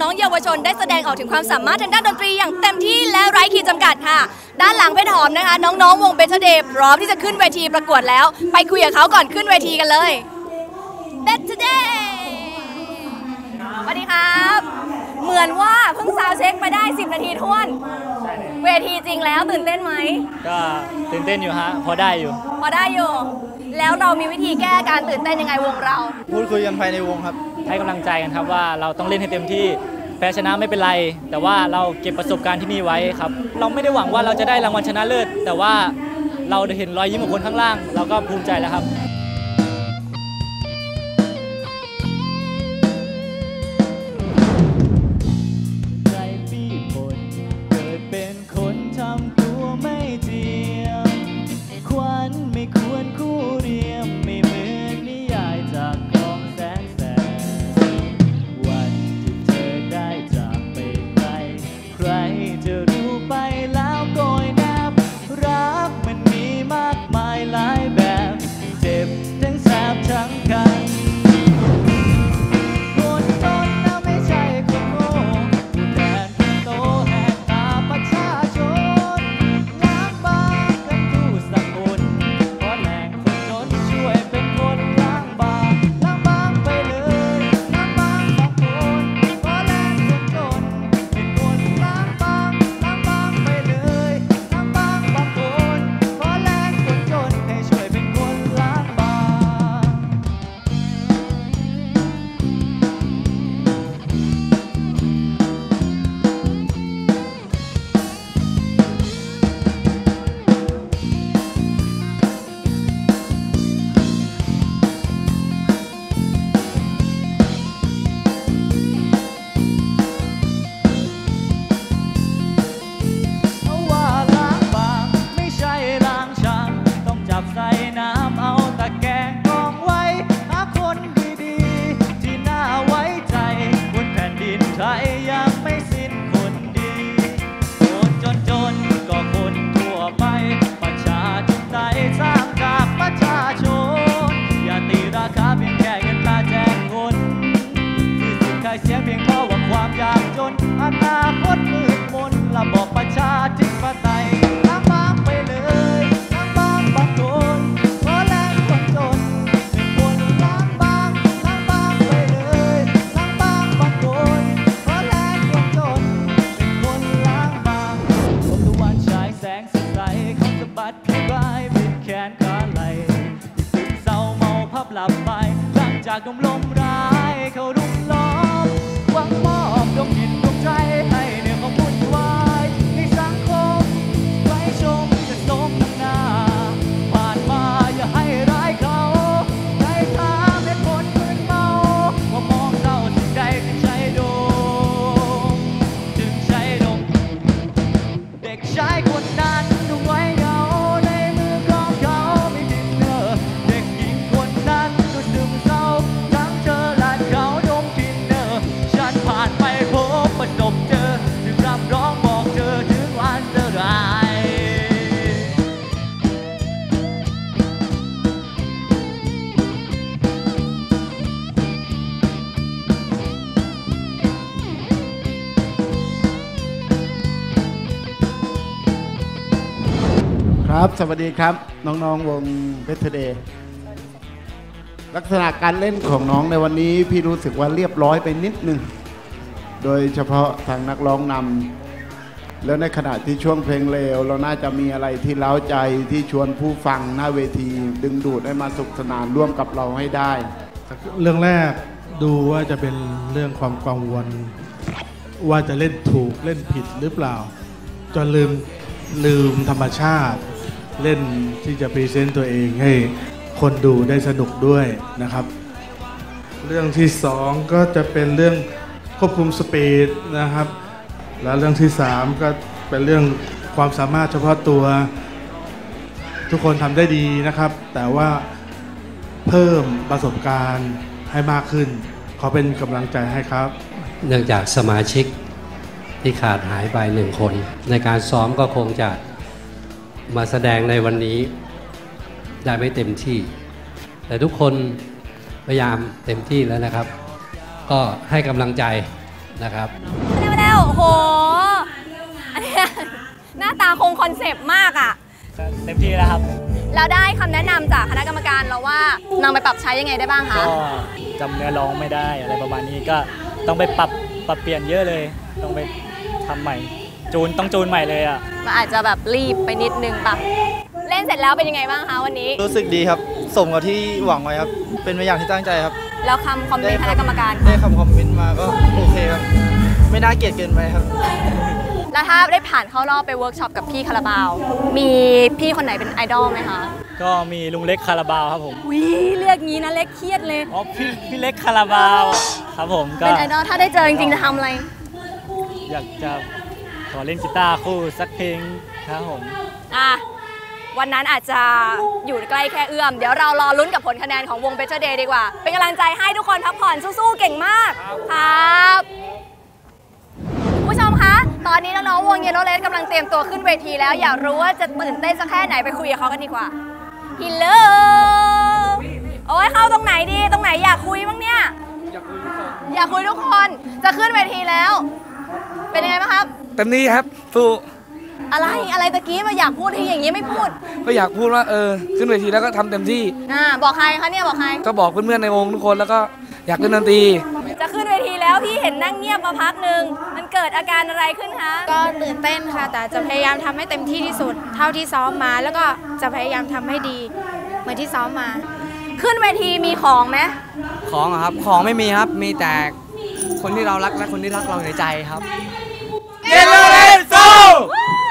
น้องๆ เยาวชนได้แสดงออกถึงความสามารถทางด้านดนตรีอย่างเต็มที่และไร้ขีดจำกัดค่ะ ด้านหลังเพชรหอมนะคะ น้องๆ วงเบเ t อร์เดย์พร้อมที่จะขึ้นเวทีประกวดแล้ว ไปคุยกับเขาก่อนขึ้นเวทีกันเลยเบเ t อร์เดย์สวัสดีครับ เหมือนว่าเพิ่งซาวด์เช็คมาได้ 10 นาทีท้วน เวทีจริงแล้วตื่นเต้นไหม ก็ตื่นเต้นอยู่ฮะ พอได้อยู่ พอได้อยู่ แล้วเรามีวิธีแก้การตื่นเต้นยังไงวงเรา พูดคุยกันภายในวงครับ ให้กำลังใจกันครับว่าเราต้องเล่นให้เต็มที่แพ้ชนะไม่เป็นไร แต่ว่าเราเก็บประสบการณ์ที่มีไว้ครับ เราไม่ได้หวังว่าเราจะได้รางวัลชนะเลิศแต่ว่าเราได้เห็นรอยยิ้มของคนข้างล่าง เราก็ภูมิใจแล้วครับ หลัง สวัสดีครับ น้องๆวงเบสเดย์ลักษณะการเล่นของน้องในวันนี้พี่รู้สึกว่าเรียบร้อยไปนิดนึงโดยเฉพาะทางนักร้องนำแล้วในขณะที่ช่วงเพลงเร็ว เราน่าจะมีอะไรที่เล้าใจที่ชวนผู้ฟังหน้าเวที ดึงดูดให้มาสุขสนานร่วมกับเราให้ได้ เรื่องแรกดูว่าจะเป็นเรื่องความกังวล ว่าจะเล่นถูกเล่นผิดหรือเปล่า จนลืมลืมธรรมชาติ เล่นที่จะพรีเซนต์ตัวเองให้คนดูได้สนุกด้วยนะครับ เรื่องที่สองก็จะเป็นเรื่องควบคุมสปีดนะครับ แล้วเรื่องที่สามก็เป็นเรื่องความสามารถเฉพาะตัว ทุกคนทำได้ดีนะครับ แต่ว่าเพิ่มประสบการณ์ให้มากขึ้น ขอเป็นกำลังใจให้ครับ เนื่องจากสมาชิกที่ขาดหายไปหนึ่งคน ในการซ้อมก็คงจะ มาแสดงในวันนี้ได้ไม่เต็มที่ แต่ทุกคนพยายามเต็มที่แล้วนะครับ ก็ก็ให้กำลังใจนะครับเร็วเร็วๆโอ้โหอันเนี้ยหน้าตาคงคอนเซปต์มากอะ เต็มที่แล้วครับ แล้วได้คำแนะนำจากคณะกรรมการเราว่านำไปปรับใช้ยังไงได้บ้างคะ ก็จำเนื้อร้องไม่ได้อะไรประมาณนี้ก็ต้องไปปรับปรับเปลี่ยนเยอะเลย ต้องไปทำใหม่ จูนต้องจูนใหม่เลยอะมันอาจจะแบบรีบไปนิดนึงปะเล่นเสร็จแล้วเป็นยังไงบ้างคะวันนี้ รู้สึกดีครับ สมกับที่หวังไว้ครับ เป็นไปอย่างที่ตั้งใจครับ แล้วคำคอมเมนต์คณะกรรมการ ได้คำคอมเมนต์มาก็โอเคครับ ไม่น่าเกลียดเกินไปครับ แล้วถ้าได้ผ่านเข้ารอบไปเวิร์กช็อปกับพี่คาราบาว มีพี่คนไหนเป็นไอดอลไหมคะ ก็มีลุงเล็กคาราบาวครับผมวิเรียกงี้นะเล็กเครียดเลย อ๋อพี่พี่เล็กคาราบาวครับผมก็ เป็นไอดอลถ้าได้เจอจริงๆจะทำอะไร อยากจะ ขอเล่นกีตาร์คู่สักเพลงครับผม อะวันนั้นอาจจะอยู่ใกล้แค่เอื้อม เดี๋ยวเรารอลุ้นกับผลคะแนนของวง Better Day ดีกว่า เป็นกำลังใจให้ทุกคนพักผ่อนสู้ๆ เก่งมากครับผู้ชมคะ ตอนนี้น้องๆวงเยโนเลสกำลังเตรียมตัวขึ้นเวทีแล้ว อยากรู้ว่าจะตื่นเต้นสักแค่ไหนไปคุยกับเขากันดีกว่าฮิลโหลโอ้ยเข้าตรงไหนดี ตรงไหนอยากคุยบ้างเนี่ย อยากคุยทุกคนจะขึ้นเวทีแล้ว เป็นยังไงบ้างครับ เต็มที่ครับสู้อะไรอะไรตะกี้มาอยากพูดที่อย่างนี้ไม่พูดก็อยากพูดว่าเออขึ้นเวทีแล้วก็ทำเต็มที่ อ่าบอกใครคะเนี่ยบอกใคร ก็บอกเพื่อนๆในวงทุกคนแล้วก็อยากเล่นดนตรี จะขึ้นเวทีแล้วพี่เห็นนั่งเงียบมาพักหนึ่งมันเกิดอาการอะไรขึ้นคะก็ตื่นเต้นค่ะ แต่จะพยายามทำให้เต็มที่ที่สุด เท่าที่ซ้อมมา แล้วก็จะพยายามทำให้ดี เหมือนที่ซ้อมมา ขึ้นเวทีมีของไหมของอะครับ ของไม่มีครับ มีแต่คนที่เรารักและคนที่รักเราในใจครับ เย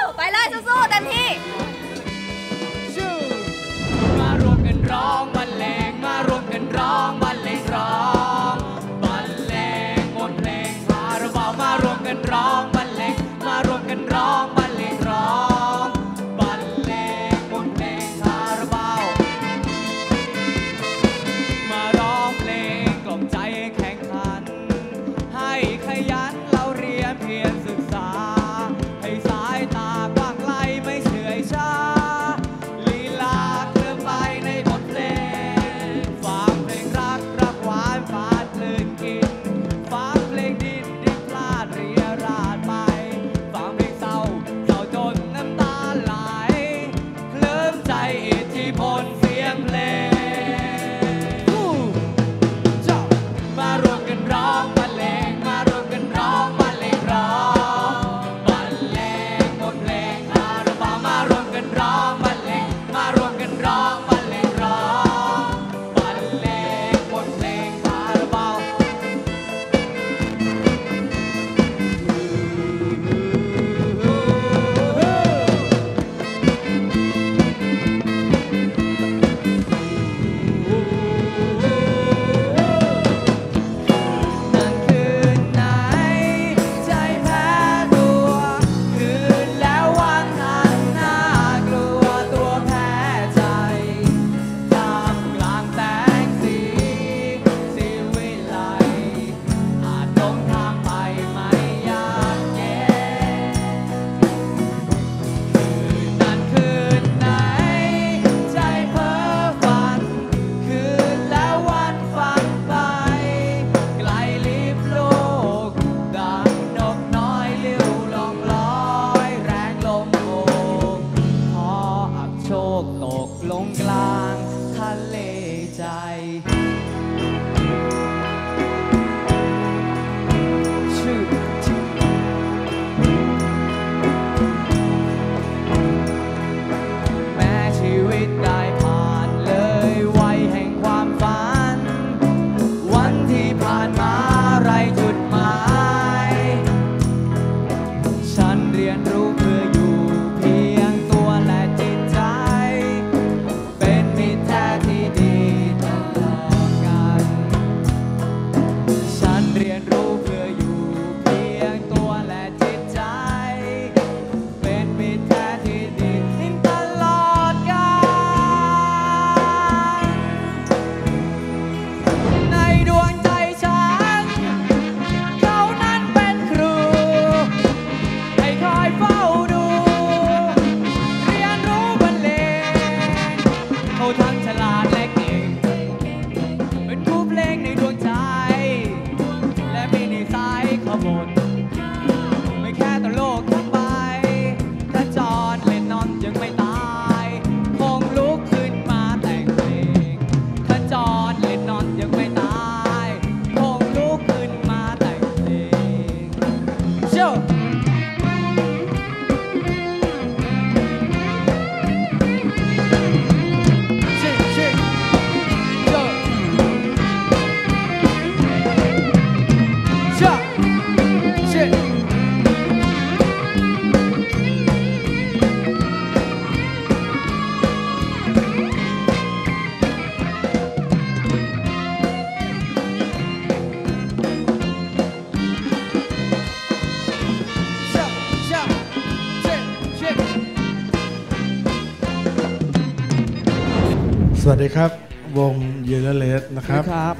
วัสดีครับ วงเยลเลสนะครับครับ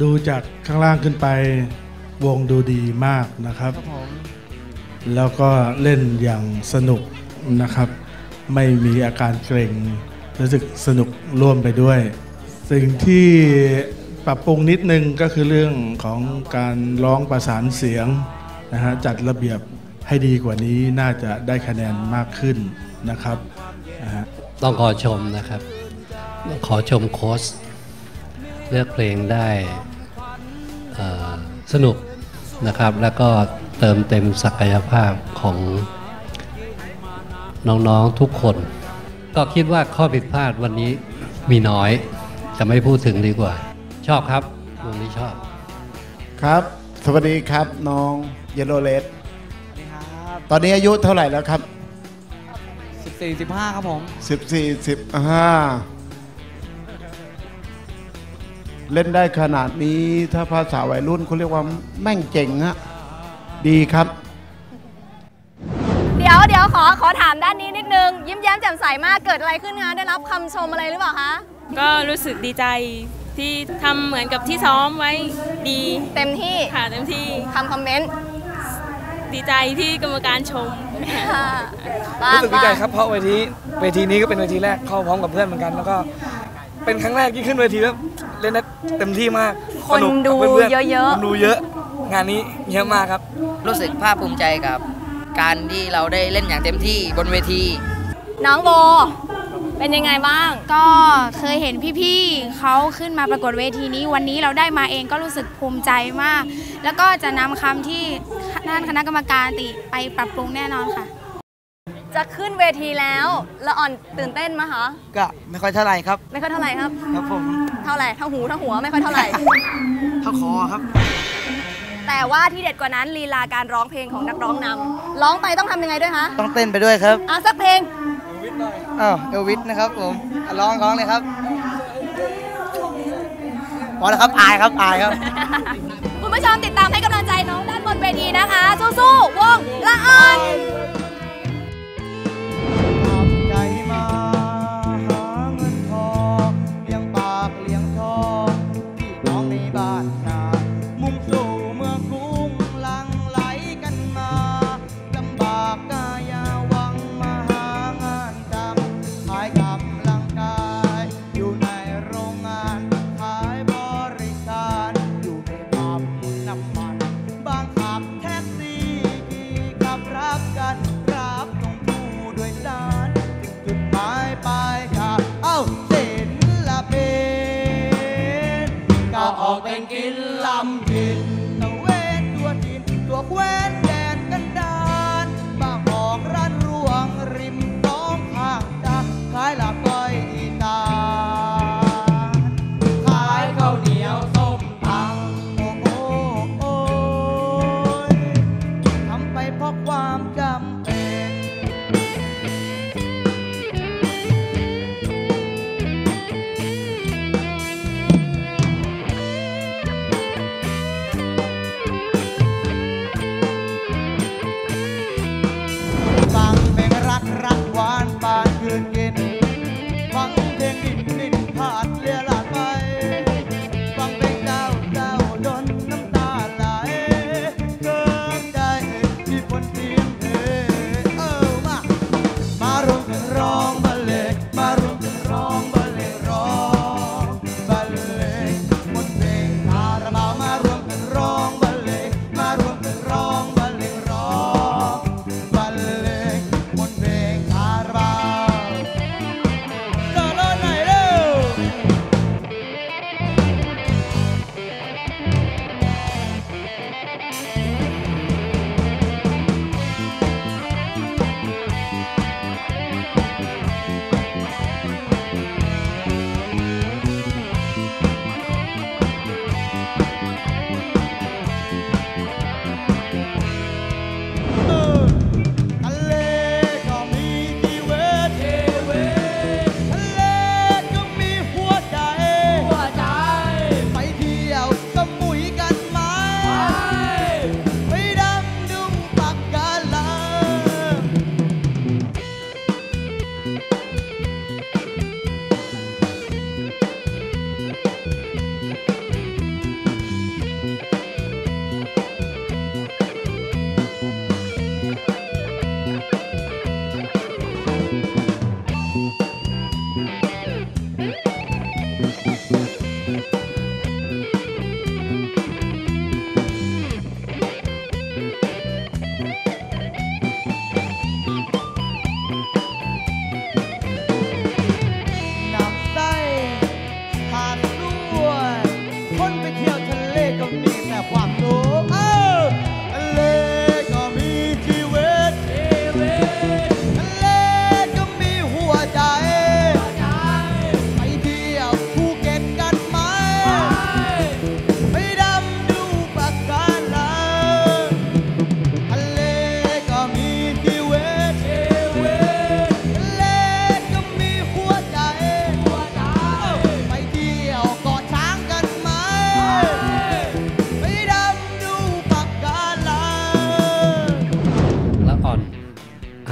ดูจากข้างล่างขึ้นไป วงดูดีมากนะครับครับผมแล้วก็เล่นอย่างสนุกนะครับ ไม่มีอาการเกรงรู้สึกสนุกร่วมไปด้วย สิ่งที่ปรับปรุงนิดนึงก็คือเรื่องของการร้องประสานเสียงนะฮะจัดระเบียบให้ดีกว่านี้น่าจะได้คะแนนมากขึ้นนะครับนะฮะต้องขอชมนะครับ ขอชมโค้ชเลือกเพลงได้เอ่อสนุกนะครับ แล้วก็เติมเต็มศักยภาพของน้องๆทุกคน ก็คิดว่าข้อผิดพลาดวันนี้มีน้อย จะไม่พูดถึงดีกว่า ชอบครับวงนี้ชอบ ครับ สวัสดีครับน้องเยลโลเลสสวัสดีครับตอนนี้อายุเท่าไหร่แล้วครับสิบสี่สิบห้าครับผม 14 15 เล่นได้ขนาดนี้ถ้าภาษาวัยรุ่นเขาเรียกว่าแม่งเจ๋งฮะดีครับ เดี๋ยวเดี๋ยวขอขอถามด้านนี้นิดนึง ยิ้มแย้มแจ่มใสมากเกิดอะไรขึ้นคะได้รับคำชมอะไรหรือเปล่าคะก็รู้สึกดีใจที่ทำเหมือนกับที่ซ้อมไว้ดีเต็มที่ค่ะเต็มที่คำคอมเมนต์ดีใจที่กรรมการชมบ้างรู้สึกดีใจบ้างครับเพราะเวทีเวทีนี้ก็เป็นเวทีแรกเข้าพร้อมกับเพื่อนเหมือนกัน แล้วก็เป็นครั้งแรกที่ขึ้นเวทีแล้ว เล่นได้เต็มที่มากคนสกดูกับพื่นๆเยอะๆ คนดูเยอะ งานนี้เยอะมากครับ รู้สึกภาคภูมิใจกับ การที่เราได้เล่นอย่างเต็มที่บนเวที น้องโบ เป็นยังไงบ้าง ก็เคยเห็นพี่ๆเขาขึ้นมาประกวดเวทีนี้ วันนี้เราได้มาเองก็รู้สึกภูมิใจมาก แล้วก็จะนำคำที่ท่านคณะกรรมการติไปปรับปรุงแน่นอนค่ะ จะขึ้นเวทีแล้วละอ่อนตื่นเต้นไหมคะ ก็ไม่ค่อยเท่าไหร่ครับ ไม่ค่อยเท่าไหร่ครับ ครับผม เท่าไหร่เท่าหูเท่าหัวไม่ค่อยเท่าไหร่ เท่าคอครับ แต่ว่าที่เด็ดกว่านั้นลีลาการร้องเพลงของนักร้องนำร้องไปต้องทำยังไงด้วยคะต้องเต้นไปด้วยครับ อะสักเพลง อ้าวเอลวิสนะครับผมอะร้องร้องเลยครับพอแล้วครับอายครับอายครับ คุณผู้ชมติดตามให้กำลังใจน้องด้านบนเวทีนะคะ สู้ๆวง ก็ออก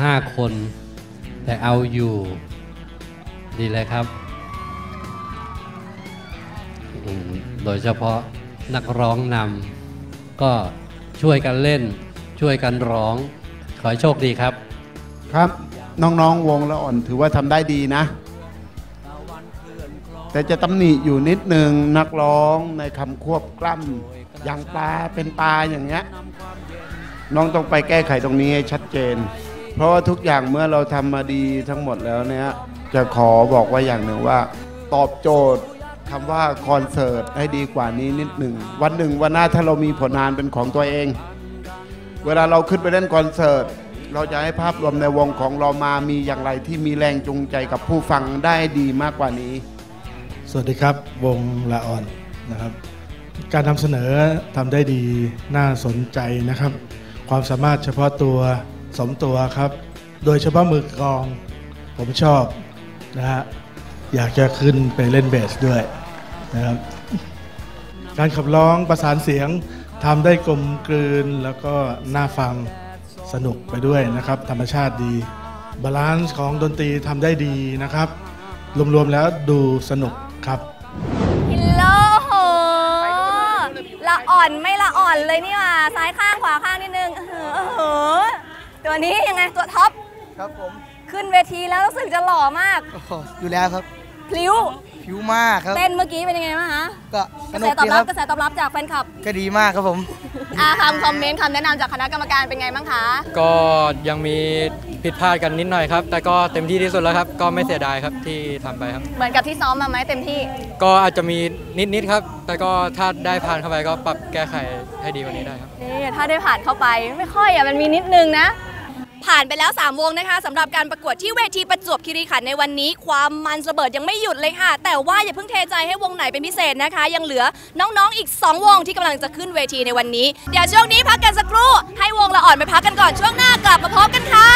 ห้าคน แต่เอาอยู่ ดีเลยครับ โดยเฉพาะนักร้องนำก็ช่วยกันเล่น ช่วยกันร้อง ขอให้โชคดีครับ ครับน้องๆวงละอ่อนถือว่าทำได้ดีนะ แต่จะตำหนิอยู่นิดนึงนักร้องในคำควบกล้ำอย่างปลาเป็นปลาอย่างเงี้ยน้องต้องไปแก้ไขตรงนี้ให้ชัดเจน เพราะว่าทุกอย่างเมื่อเราทำมาดีทั้งหมดแล้วเนี่ยจะขอบอกว่าอย่างหนึ่งว่า ตอบโจทย์คำว่าคอนเสิร์ตให้ดีกว่านี้นิดหนึ่ง วันหนึ่งวันหน้าถ้าเรามีผลงานเป็นของตัวเอง เวลาเราขึ้นไปเล่นคอนเสิร์ตเราจะให้ภาพรวมในวงของเรามามีอย่างไรที่มีแรงจูงใจกับผู้ฟังได้ดีมากกว่านี้ สวัสดีครับวงละอ่อนนะครับ การนำเสนอทำได้ดีน่าสนใจนะครับ ความสามารถเฉพาะตัว สมตัวครับ โดยเฉพาะมือกอง ผมชอบนะฮะอยากจะขึ้นไปเล่นเบสด้วยนะครับการขับร้องประสานเสียงทำได้กลมกลืนแล้วก็น่าฟังสนุกไปด้วยนะครับ ธรรมชาติดีบาลานซ์ของดนตรีทำได้ดีนะครับ รวมๆแล้วดูสนุกครับฮิลโลโหละอ่อนไม่ละอ่อนเลยนี่ว่าซ้ายข้างขวาข้างนิดนึงเออเออ ตัวนี้ยังไงตัวท็อปครับผม ขึ้นเวทีแล้วรู้สึกจะหล่อมาก โอ้โหอยู่แล้วครับ พลิ้ว ผิวมากครับ เต้นเมื่อกี้เป็นยังไงบ้างคะก็กสระนุแสกตอบดีรัคบรับกระแสตอบรับจากแฟนคลับก็ดีมากครับผม อาคำคอมเมนต์คำแนะนำจากคณะกรรมการเป็นไงบ้างคะก็ยังมีผิดพลาดกันนิดหน่อยครับ แต่ก็เต็มที่ที่สุดแล้วครับ ก็ไม่เสียดายครับที่ทำไปครับ เหมือนกับที่ซ้อมมาไหมเต็มที่ ก็อาจจะมีนิดๆครับ แต่ก็ถ้าได้ผ่านเข้าไปก็ปรับแก้ไขให้ดีกว่านี้ได้ครับ นี่ถ้าได้ผ่านเข้าไปไม่ค่อยอะมันมีนิดนึงนะ ผ่านไปแล้ว 3 วงนะคะสำหรับการประกวดที่เวทีประจวบคีรีขันในวันนี้ ความมันระเบิดยังไม่หยุดเลยค่ะ แต่ว่าอย่าเพิ่งเทใจให้วงไหนเป็นพิเศษนะคะ ยังเหลือน้องๆอีก 2 วงที่กำลังจะขึ้นเวทีในวันนี้ เดี๋ยวช่วงนี้พักกันสักครู่ ให้วงละอ่อนไปพักกันก่อนช่วงหน้ากลับมาพบกันค่ะ